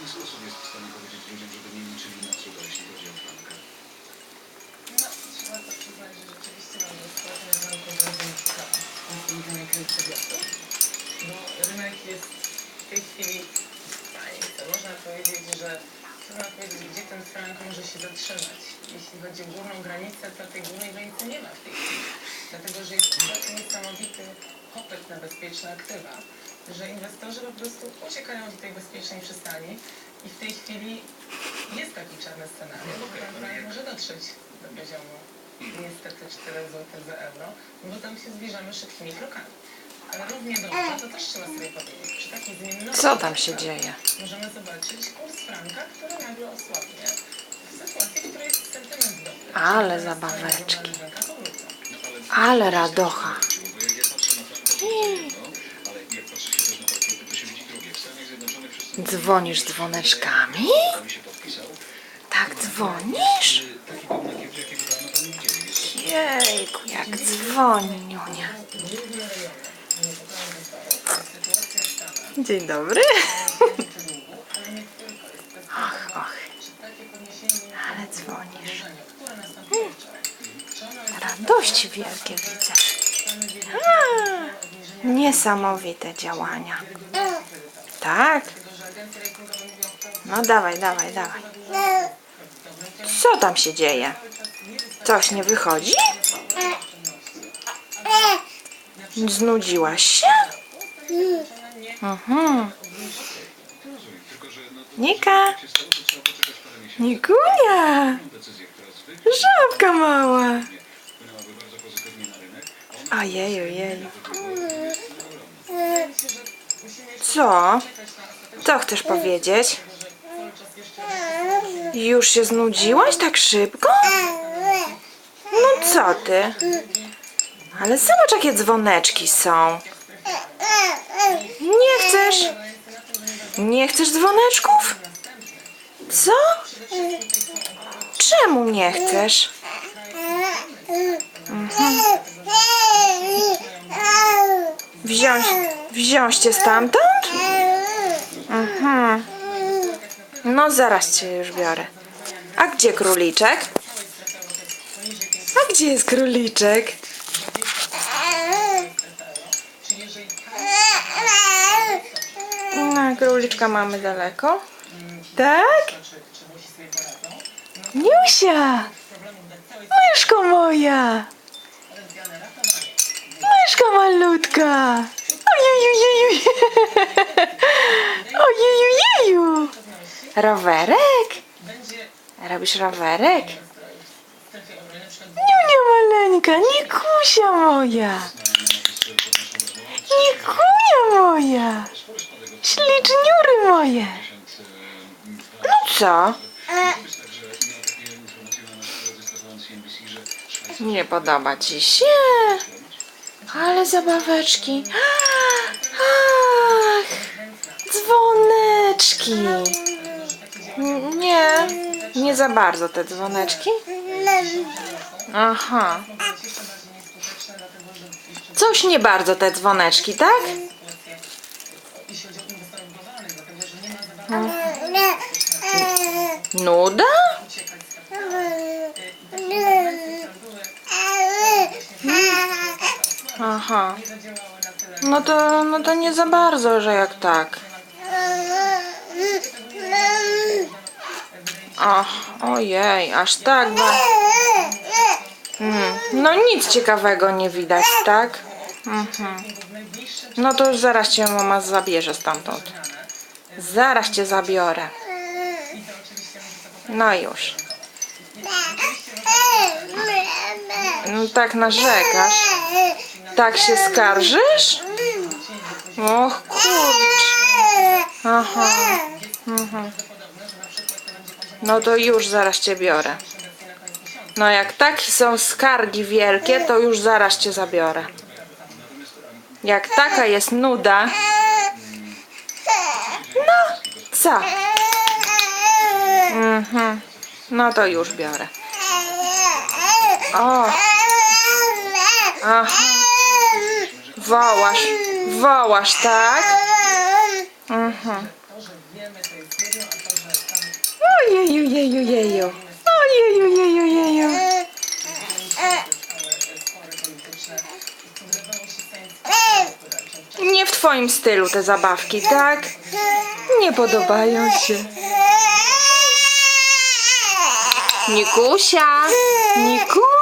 jaki sposób jest w stanie powiedzieć ludziom, żeby nie liczyli na cuda, jeśli chodzi o klamkę? No, trzeba to przyznać, że rzeczywiście mamy sytuację rynku dla rynka, innej kredytowiatów. Bo rynek jest w tej chwili w stanie, to można powiedzieć, że trudno powiedzieć, gdzie ten frank może się zatrzymać. Jeśli chodzi o górną granicę, to tej górnej granicy nie ma w tej chwili. Dlatego, że jest tak niesamowity popyt na bezpieczne aktywa, że inwestorzy po prostu uciekają do tej bezpiecznej przystani i w tej chwili jest taki czarny scenariusz, że ten frank może dotrzeć do poziomu niestety 4 zł za euro, bo tam się zbliżamy szybkimi krokami. Ale równie dobrze, to też trzeba sobie powiedzieć, przy takiej zmienności Co tam się dzieje? Możemy zobaczyć kurs franka, który nagle osłabnie w sytuacji, w której jest sentyment dobry. Ale zabaweczki. powrócą. Ale radocha. Dzwonisz dzwoneczkami? Tak dzwonisz? Jejku, jak dzwoni, Dzień dobry. Och, och. Ale dzwonisz. jest Radości wielkie widzę. Niesamowite działania. Tak? No dawaj, dawaj, dawaj. Co tam się dzieje? Coś nie wychodzi? Znudziłaś się? Mhm. Nika, jak się stało, to trzeba Co? Co chcesz powiedzieć? Już się znudziłaś tak szybko? No co ty? Ale zobacz jakie dzwoneczki są. Nie chcesz? Nie chcesz dzwoneczków? Co? Czemu nie chcesz? Wziąć, wziąć cię stamtąd? Mhm. No zaraz cię już biorę. A gdzie króliczek? A gdzie jest króliczek? No, króliczka mamy daleko. Tak? Niusia! Myszko moja! Myszko malutka! Ojejujeju! Ojejujeju! Rowerek? Robisz rowerek? Niunia maleńka, Nikusia moja! Nikunia moja! Śliczniury moje! No co? Nie podoba ci się? Ale zabaweczki. Dzwoneczki. Nie, nie za bardzo te dzwoneczki. Aha. Coś nie bardzo te dzwoneczki, tak? Nuda? Aha. No to, no to nie za bardzo, że jak tak. Ach, ojej, aż tak. Ba... Mm, no nic ciekawego nie widać, tak? Mhm. No to już zaraz cię mama zabierze stamtąd. Zaraz cię zabiorę. No już. No tak narzekasz. Tak się skarżysz? Och kurcz. Aha. Mhm. No to już zaraz cię biorę. No jak takie są skargi wielkie, to już zaraz cię zabiorę. Jak taka jest nuda. No, co? Mhm. No to już biorę. O. Aha. Wołasz, wołasz, tak? Mhm. Ojeju, jeju, jeju. Ojeju, jeju, jeju. spowodowało się sędztwo twoim stylu te zabawki, tak? Nie podobają się. Nikusia! Nikusia!